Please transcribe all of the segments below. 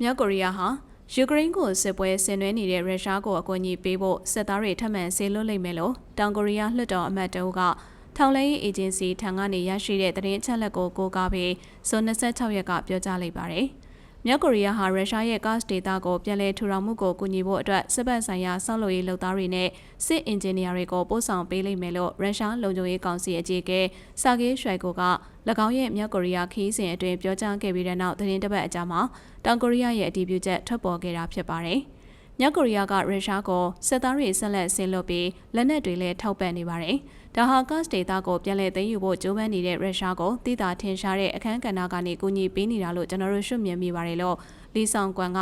မြောက်ကိုရီးယားဟာယူကရိန်းကိုစစ်ပွဲဆင်နွှဲနေတဲ့ရုရှားကိုအကူအညီပေးဖို့စစ်သားတွေထပ်မံဆေလွတ်လိမ့်မယ်လို့တောင်ကိုရီးယားလွှတ်တော်အမတ်တအုပ်ကထောင်လဲရေးအေဂျင်စီထံကနေရရှိတဲ့သတင်းအချက်အလက်ကိုကိုးကားပြီးဇွန်26ရက်ကပြောကြားလိုက်ပါတယ်။ မြောက်ကိုရီးယားဟာရုရှားရဲ့ gas data ကိုပြန်လည်ထူထောင်မှုကိုကူညီဖို့အတွက်စစ်ပတ်ဆိုင်ရာစောင့်လုပ်ရေးလုပ်သားတွေနဲ့စစ်အင်ဂျင်နီယာတွေကိုပို့ဆောင်ပေးလိမ့်မယ်လို့ရုရှားလုံခြုံရေးကောင်စီအကြီးအကဲဆာဂေးရွှိုင်ကိုက၎င်းရဲ့မြောက်ကိုရီးယားခီးစဉ်အတွင်းပြောကြားခဲ့ပြီးတဲ့နောက်သတင်းတပတ်အကြာမှာတောင်ကိုရီးယားရဲ့အတည်ပြုချက်ထွက်ပေါ်ခဲ့တာဖြစ်ပါတယ်။ မြောက်ကိုရီးယားကရုရှားကိုစစ်သားတွေဆက်လက်ဆင်းလွတ်ပြီးလက်နက်တွေလည်းထောက်ပံ့နေပါတယ်။ဒါဟာ gas data ကိုပြန်လည်သိမ်းယူဖို့ကြိုးပမ်းနေတဲ့ရုရှားကိုတိတာထင်ရှားတဲ့အခန်းကဏ္ဍကနေကူညီပေးနေတာလို့ကျွန်တော်တို့ရှုမြင်မိပါတယ်လို့လီဆောင်ကွမ်က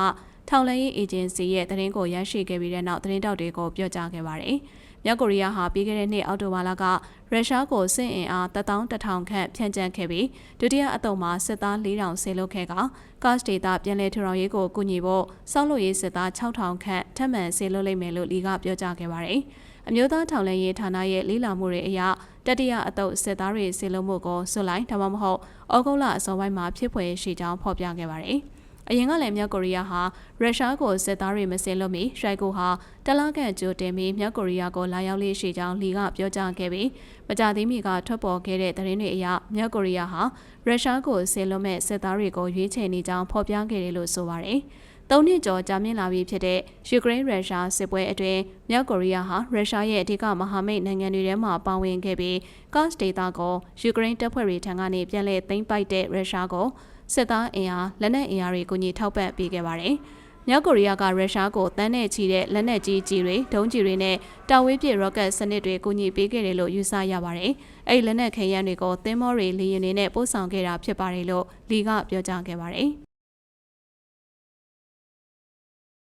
ထောက်လှမ်းရေးအေဂျင်စီရဲ့သတင်းကိုရရှိခဲ့ပြီးတဲ့နောက်သတင်းတောက်တွေကိုပြောကြားခဲ့ပါတယ်။ မြောက်ကိုရီးယားဟာပြီးခဲ့တဲ့နှစ်အောက်တိုဘာလကရုရှားကိုစစ်အင်အား11000ခန့်ဖြန့်ကျန်းခဲ့ပြီးဒုတိယအသုတ်မှာစစ်သား4000ဆေလွတ်ခဲ့က gas data ပြန်လည်ထူထောင်ရေးကိုကူညီဖို့စောင့်လို့ရေးစစ်သား6000ခန့်ထပ်မံဆေလွတ်လိမ့်မယ်လို့လီကပြောကြားခဲ့ပါတယ်။အမျိုးသားထောင်လှမ်းရေးဌာနရဲ့လေးလာမှုတွေအရတတိယအတုပ်စစ်သားတွေစီလုံးမှုကိုဆွလိုက်ဒါမှမဟုတ်ဩဂုတ်လအစောပိုင်းမှာဖြစ်ဖွယ်ရှိကြောင်းဖော်ပြခဲ့ပါတယ်။ အရင်ကလည်းမြောက်ကိုရီးယားဟာရုရှားကိုစစ်သားတွေမစင်လို့မီရွှိုက်ကိုဟာတလကန်ကြိုတင်ပြီးမြောက်ကိုရီးယားကိုလာရောက်လေးရှိကြောင်းလီကပြောကြားခဲ့ပြီးမကြသေးမီကထွက်ပေါ်ခဲ့တဲ့သတင်းတွေအရမြောက်ကိုရီးယားဟာရုရှားကိုဆင်လွတ်မဲ့စစ်သားတွေကိုရွေးချယ်နေကြောင်းဖော်ပြခဲ့တယ်လို့ဆိုပါတယ်။၃နှစ်ကျော်ကြာမြင့်လာပြီဖြစ်တဲ့ယူကရိန်းရုရှားစစ်ပွဲအတွင်းမြောက်ကိုရီးယားဟာရုရှားရဲ့အဓိကမဟာမိတ်နိုင်ငံတွေထဲမှာပါဝင်ခဲ့ပြီး Kursk ဒေသကိုယူကရိန်းတပ်ဖွဲ့တွေထံကနေပြန်လည်သိမ်းပိုက်တဲ့ရုရှားကို စစ်သားအင်အားလက်နက်အင်အားတွေကိုညီထောက်ပံ့ပေးခဲ့ပါတယ်။မြောက်ကိုရီးယားကရုရှားကိုတန်းနဲ့ချီတဲ့လက်နက်ကြီးကြီးတွေဒုံးကြီးတွေနဲ့တာဝေးပစ်ရော့ကတ်စနစ်တွေကူညီပေးခဲ့တယ်လို့ယူဆရပါတယ်။အဲ့ဒီလက်နက်ခဲယမ်းတွေကိုသင်းမောတွေလေယာဉ်တွေနဲ့ပို့ဆောင်ခဲ့တာဖြစ်ပါတယ်လို့လီကပြောကြားခဲ့ပါတယ်။